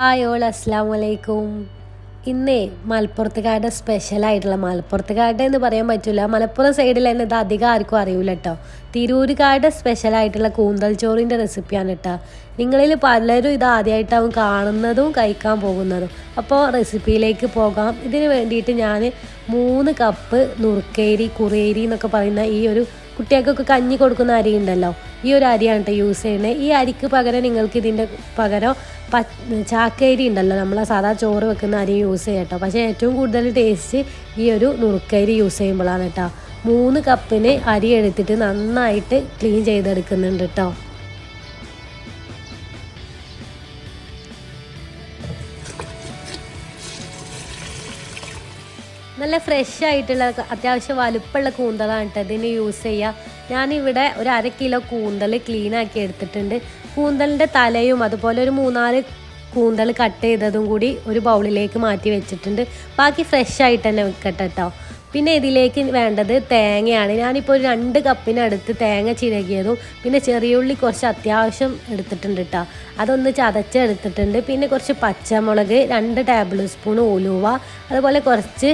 Hi all അസ്സാം വലൈക്കും ഇന്നേ മലപ്പുറത്തുകാരുടെ സ്പെഷ്യലായിട്ടുള്ള മലപ്പുറത്തുകാരുടെ എന്ന് പറയാൻ പറ്റില്ല മലപ്പുറം സൈഡിൽ തന്നെ ഇത് അധികം ആർക്കും അറിയില്ല കേട്ടോ തിരൂരുകാരുടെ സ്പെഷ്യലായിട്ടുള്ള കൂന്തൽ ചോറിന്റെ റെസിപ്പിയാണ് കേട്ടോ നിങ്ങളിൽ പലരും ഇത് ആദ്യമായിട്ടാവും കാണുന്നതും കഴിക്കാൻ പോകുന്നതും. അപ്പോൾ റെസിപ്പിയിലേക്ക് പോകാം. ഇതിന് വേണ്ടിയിട്ട് ഞാൻ മൂന്ന് കപ്പ് നുറുക്കേരി കുറേരി എന്നൊക്കെ പറയുന്ന ഈ ഒരു കുട്ടികൾക്കൊക്കെ കഞ്ഞി കൊടുക്കുന്ന അരി ഉണ്ടല്ലോ. ഈ ഒരു അരിയാണ് കേട്ടോ യൂസ് ചെയ്യുന്നത് ഈ അരിക്ക് പകരം നിങ്ങൾക്ക് ഇതിന്റെ പകരം പ ചാക്കരി ഉണ്ടല്ലോ. നമ്മൾ സാധാ ചോറ് വെക്കുന്ന അരി യൂസ് ചെയ്യാം കേട്ടോ പക്ഷേ ഏറ്റവും കൂടുതൽ ടേസ്റ്റ് ഈ ഒരു നുറുക്കരി യൂസ് ചെയ്യുമ്പോഴാണ് കേട്ടോ മൂന്ന് കപ്പിന് അരി എടുത്തിട്ട് നന്നായിട്ട് ക്ലീൻ ചെയ്തെടുക്കുന്നുണ്ട് കേട്ടോ നല്ല ഫ്രഷ് ആയിട്ടുള്ള അത്യാവശ്യം വലുപ്പമുള്ള കൂന്തളാണ് കേട്ടോ ഇതിന് യൂസ് ചെയ്യുക ഞാനിവിടെ ഒരു അര കിലോ കൂന്തൽ ക്ലീൻ ആക്കി എടുത്തിട്ടുണ്ട്. കൂന്തലിന്റെ തലയും അതുപോലെ ഒരു മൂന്നാൽ കൂന്തൽ കട്ട് ചെയ്തതും കൂടി ഒരു ബൗളിലേക്ക് മാറ്റി വെച്ചിട്ടുണ്ട്. ബാക്കി ഫ്രഷ് ആയിട്ട് തന്നെ വെക്കട്ടെ കേട്ടോ പിന്നെ ഇതിലേക്ക് വേണ്ടത് തേങ്ങയാണ്. ഞാനിപ്പോൾ ഒരു രണ്ട് കപ്പിനടുത്ത് തേങ്ങ ചിരകിയതും പിന്നെ ചെറിയുള്ളി കുറച്ച് അത്യാവശ്യം എടുത്തിട്ടുണ്ട് കേട്ടോ അതൊന്ന് ചതച്ചെടുത്തിട്ടുണ്ട്. പിന്നെ കുറച്ച് പച്ചമുളക് രണ്ട് ടേബിൾ സ്പൂൺ ഉലുവ അതുപോലെ കുറച്ച്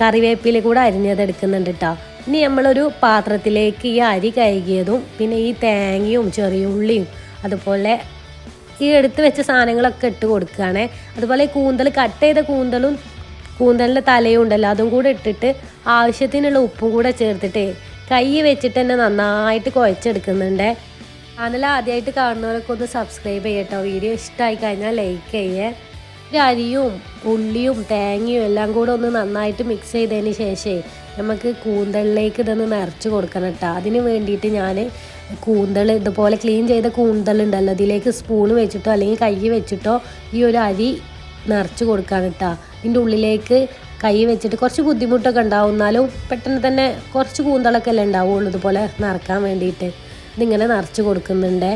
കറിവേപ്പില കൂടെ അരിഞ്ഞത് എടുക്കുന്നുണ്ട് കേട്ടോ ഇനി നമ്മളൊരു പാത്രത്തിലേക്ക് ഈ അരി കഴുകിയതും പിന്നെ ഈ തേങ്ങയും ചെറിയുള്ളിയും അതുപോലെ ഈ എടുത്ത് വെച്ച സാധനങ്ങളൊക്കെ ഇട്ട് കൊടുക്കുകയാണ്. അതുപോലെ കൂന്തൽ കട്ട് ചെയ്ത കൂന്തലും കൂന്തലിന്റെ തലയും ഉണ്ടല്ലോ അതും കൂടെ ഇട്ടിട്ട് ആവശ്യത്തിനുള്ള ഉപ്പും കൂടെ ചേർത്തിട്ട് കൈ വെച്ചിട്ട് തന്നെ നന്നായിട്ട് കുഴച്ചെടുക്കുന്നുണ്ട്. ചാനൽ ആദ്യമായിട്ട് കാണുന്നവരൊക്കെ ഒന്ന് സബ്സ്ക്രൈബ് ചെയ്യട്ടോ. വീഡിയോ ഇഷ്ടമായി കഴിഞ്ഞാൽ ലൈക്ക് ചെയ്യേ. ഒരു അരിയും ഉള്ളിയും തേങ്ങയും എല്ലാം കൂടെ ഒന്ന് നന്നായിട്ട് മിക്സ് ചെയ്തതിന് ശേഷമേ നമുക്ക് കൂന്തളിലേക്ക് ഇതൊന്ന് നിറച്ച് കൊടുക്കണം കേട്ടോ അതിന് വേണ്ടിയിട്ട് ഞാൻ കൂന്തൽ ഇതുപോലെ ക്ലീൻ ചെയ്ത കൂന്തൽ ഉണ്ടല്ലോ അതിലേക്ക് സ്പൂൺ വെച്ചിട്ടോ അല്ലെങ്കിൽ കൈ വെച്ചിട്ടോ ഈ ഒരു അരി നിറച്ച് കൊടുക്കാൻ കേട്ടോ ഇതിന്റെ ഉള്ളിലേക്ക് കൈ വെച്ചിട്ട് കുറച്ച് ബുദ്ധിമുട്ടൊക്കെ ഉണ്ടാവും. എന്നാലും പെട്ടെന്ന് തന്നെ കുറച്ച് കൂന്തളൊക്കെ അല്ലേ ഉണ്ടാവുള്ളൂ ഇതുപോലെ നിറക്കാൻ വേണ്ടിയിട്ട്. ഇതിങ്ങനെ നിറച്ച് കൊടുക്കുന്നുണ്ട്.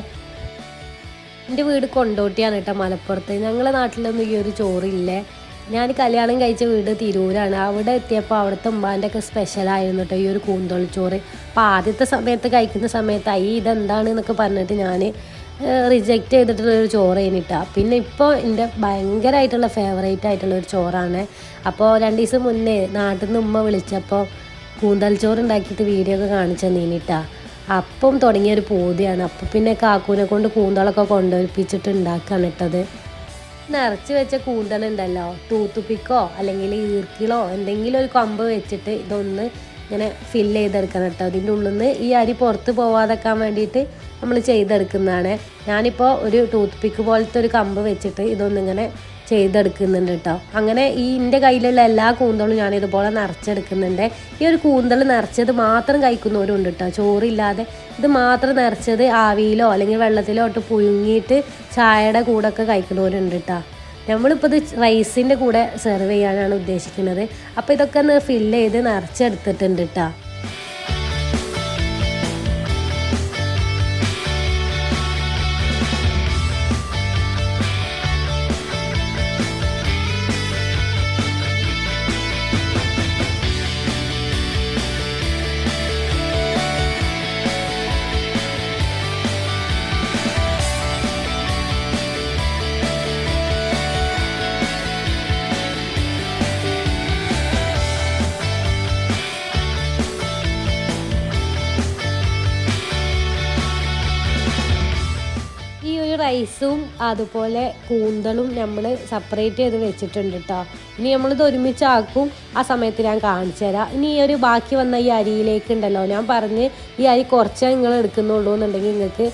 എന്റെ വീട് കൊണ്ടോട്ടിയാണ് കേട്ടോ മലപ്പുറത്ത്. ഞങ്ങളുടെ നാട്ടിലൊന്നും ഈ ഒരു ചോറില്ലേ. ഞാൻ കല്യാണം കഴിച്ച വീട് തിരൂരാണ്. അവിടെ എത്തിയപ്പോൾ അവിടുത്തെ ഉമ്മാന്റെ ഒക്കെ സ്പെഷ്യലായിരുന്നു കേട്ടോ ഈ ഒരു കൂന്തോളി ചോറ്. അപ്പോൾ ആദ്യത്തെ സമയത്ത് കഴിക്കുന്ന സമയത്ത് ഈ ഇതെന്താണ്? എന്നൊക്കെ പറഞ്ഞിട്ട് ഞാൻ റിജക്റ്റ് ചെയ്തിട്ടുള്ളൊരു ചോറ് കഴിഞ്ഞിട്ടാണ് പിന്നെ ഇപ്പോൾ എന്റെ ഭയങ്കരമായിട്ടുള്ള ഫേവറേറ്റ് ആയിട്ടുള്ള ഒരു ചോറാണ്. അപ്പോൾ രണ്ട് ദിവസം മുന്നേ നാട്ടിൽ നിന്ന് ഉമ്മ വിളിച്ചപ്പോൾ കൂന്തൽ ചോറ് ഉണ്ടാക്കിയിട്ട് വീഡിയോ ഒക്കെ കാണിച്ചു തന്നീനിട്ടാ അപ്പം തുടങ്ങിയൊരു പൂതിയാണ്. അപ്പം പിന്നെ കാക്കൂനെ കൊണ്ട് കൂന്തളൊക്കെ കൊണ്ടുവരിപ്പിച്ചിട്ട് ഉണ്ടാക്കുകയാണ് ഇട്ടത്. നിറച്ച് വെച്ച കൂന്തലുണ്ടല്ലോ തൂത്തുപ്പിക്കോ അല്ലെങ്കിൽ ഈർക്കിളോ എന്തെങ്കിലും ഒരു കമ്പ് വെച്ചിട്ട് ഇതൊന്ന് ഇങ്ങനെ ഫില്ല് ചെയ്തെടുക്കണം കേട്ടോ. അതിന്റെ ഉള്ളിൽ നിന്ന് ഈ അരി പുറത്ത് പോവാതെക്കാൻ വേണ്ടിയിട്ട് നമ്മൾ ചെയ്തെടുക്കുന്നതാണ്. ഞാനിപ്പോൾ ഒരു ടൂത്ത് പിക്ക് പോലത്തെ ഒരു കമ്പ് വെച്ചിട്ട് ഇതൊന്നിങ്ങനെ ചെയ്തെടുക്കുന്നുണ്ട് കേട്ടോ അങ്ങനെ ഈ എന്റെ കയ്യിലുള്ള എല്ലാ കൂന്തളും ഞാൻ ഇതുപോലെ നിറച്ചെടുക്കുന്നുണ്ട്. ഈ ഒരു കൂന്തൾ നിറച്ചത് മാത്രം കഴിക്കുന്നവരുണ്ട് കേട്ടോ ചോറില്ലാതെ ഇത് മാത്രം നിറച്ചത് ആവിയിലോ അല്ലെങ്കിൽ വെള്ളത്തിലോ ഇട്ട് പുഴുങ്ങിയിട്ട് ചായയുടെ കൂടെ ഒക്കെ കഴിക്കുന്നവരുണ്ട് കേട്ടോ നമ്മളിപ്പോൾ ഇത് റൈസിന്റെ കൂടെ സെർവ് ചെയ്യാനാണ് ഉദ്ദേശിക്കുന്നത്. അപ്പോൾ ഇതൊക്കെ ഒന്ന് ഫില്ല് ചെയ്ത് നിറച്ചെടുത്തിട്ടുണ്ട് കേട്ടോ റൈസും അതുപോലെ കൂന്തളും നമ്മൾ സെപ്പറേറ്റ് ചെയ്ത് വെച്ചിട്ടുണ്ട് കേട്ടോ ഇനി നമ്മളിത് ഒരുമിച്ചാക്കും ആ സമയത്ത് ഞാൻ കാണിച്ചു തരാം. ഇനി ഈ ഒരു ബാക്കി വന്ന ഈ അരിയിലേക്ക് ഉണ്ടല്ലോ ഞാൻ പറഞ്ഞ് ഈ അരി കുറച്ചേ നിങ്ങൾ എടുക്കുന്നുള്ളൂ എന്നുണ്ടെങ്കിൽ നിങ്ങൾക്ക്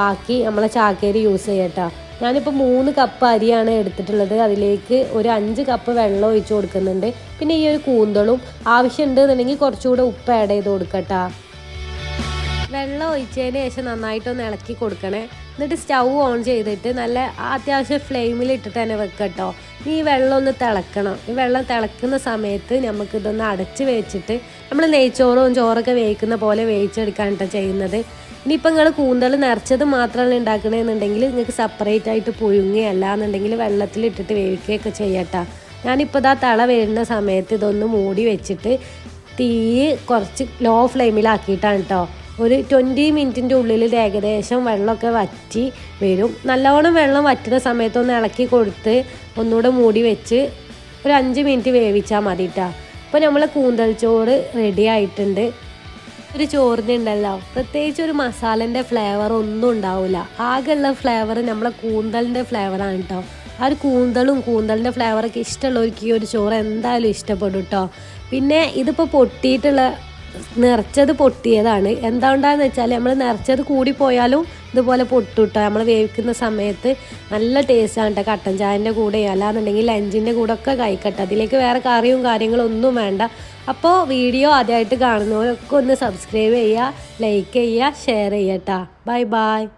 ബാക്കി നമ്മളെ ചാക്കേരി യൂസ് ചെയ്യട്ടോ ഞാനിപ്പോൾ മൂന്ന് കപ്പ് അരിയാണ് എടുത്തിട്ടുള്ളത്. അതിലേക്ക് ഒരു അഞ്ച് കപ്പ് വെള്ളം ഒഴിച്ച് കൊടുക്കുന്നുണ്ട്. പിന്നെ ഈ ഒരു കൂന്തളും ആവശ്യമുണ്ട് എന്നുണ്ടെങ്കിൽ കുറച്ചുകൂടെ ഉപ്പ് ആഡ് ചെയ്ത് കൊടുക്കട്ടോ വെള്ളം ഒഴിച്ചതിന് ശേഷം നന്നായിട്ടൊന്ന് ഇളക്കി കൊടുക്കണേ. എന്നിട്ട് സ്റ്റൗ ഓൺ ചെയ്തിട്ട് നല്ല അത്യാവശ്യം ഫ്ലെയിമിൽ ഇട്ടിട്ട് തന്നെ വെക്കട്ടോ ഈ വെള്ളം ഒന്ന് തിളക്കണം. ഈ വെള്ളം തിളക്കുന്ന സമയത്ത് നമുക്ക് ഇതൊന്ന് അടച്ച് വെച്ചിട്ട് നമ്മൾ നെയ്ച്ചോറും ചോറൊക്കെ വേവിക്കുന്ന പോലെ വേവിച്ചെടുക്കാൻ കേട്ടോ ചെയ്യുന്നത്. ഇനിയിപ്പോൾ നിങ്ങൾ കൂന്തൽ നിറച്ചത് മാത്രമാണ് ഉണ്ടാക്കണമെന്നുണ്ടെങ്കിൽ നിങ്ങൾക്ക് സെപ്പറേറ്റ് ആയിട്ട് പുഴുങ്ങുകയല്ല എന്നുണ്ടെങ്കിൽ വെള്ളത്തിലിട്ടിട്ട് വേവിക്കുകയൊക്കെ ചെയ്യട്ടോ ഞാനിപ്പോൾ ഇതാ തള വരുന്ന സമയത്ത് ഇതൊന്ന് മൂടി വെച്ചിട്ട് തീ കുറച്ച് ലോ ഫ്ലെയിമിലാക്കിയിട്ടാണ് കേട്ടോ. ഒരു ട്വന്റി മിനിറ്റിന്റെ ഉള്ളിൽ ഏകദേശം വെള്ളമൊക്കെ വറ്റി വരും. നല്ലവണ്ണം വെള്ളം വറ്റുന്ന സമയത്തൊന്ന് ഇളക്കി കൊടുത്ത് ഒന്നുകൂടെ മൂടി വെച്ച് ഒരു അഞ്ച് മിനിറ്റ് വേവിച്ചാൽ മതി കേട്ടോ അപ്പോൾ നമ്മൾ കൂന്തൽ ചോറ് റെഡി ആയിട്ടുണ്ട്. ഒരു ചോറിന് ഉണ്ടല്ലോ പ്രത്യേകിച്ച് ഒരു മസാലന്റെ ഫ്ലേവർ ഒന്നും ഉണ്ടാവില്ല ആകെയുള്ള ഫ്ലേവർ നമ്മളെ കൂന്തലിന്റെ ഫ്ലേവറാണ് കേട്ടോ ആ ഒരു കൂന്തളും കൂന്തലിന്റെ ഫ്ലേവറൊക്കെ ഇഷ്ടമുള്ളവർക്ക് ഈ ഒരു ചോറ് എന്തായാലും ഇഷ്ടപ്പെടും കേട്ടോ പിന്നെ ഇതിപ്പോൾ പൊട്ടിയിട്ടുള്ള നിറച്ചത് പൊട്ടിയതാണ്. എന്തുകൊണ്ടാന്ന് വെച്ചാൽ നമ്മൾ നിറച്ചത് കൂടി പോയാലും ഇതുപോലെ പൊട്ടുട്ട. നമ്മൾ വേവിക്കുന്ന സമയത്ത് നല്ല ടേസ്റ്റാണ് കേട്ടോ കട്ടൻ ചായന്റെ കൂടെ അല്ലാന്നുണ്ടെങ്കിൽ ലഞ്ചിന്റെ കൂടെ ഒക്കെ കഴിക്കട്ടെ. അതിലേക്ക് വേറെ കറിയും കാര്യങ്ങളും ഒന്നും വേണ്ട. അപ്പോൾ വീഡിയോ ആദ്യമായിട്ട് കാണുന്നവരൊക്കെ ഒന്ന് സബ്സ്ക്രൈബ് ചെയ്യുക ലൈക്ക് ചെയ്യുക ഷെയർ ചെയ്യട്ടാ. Bye bye.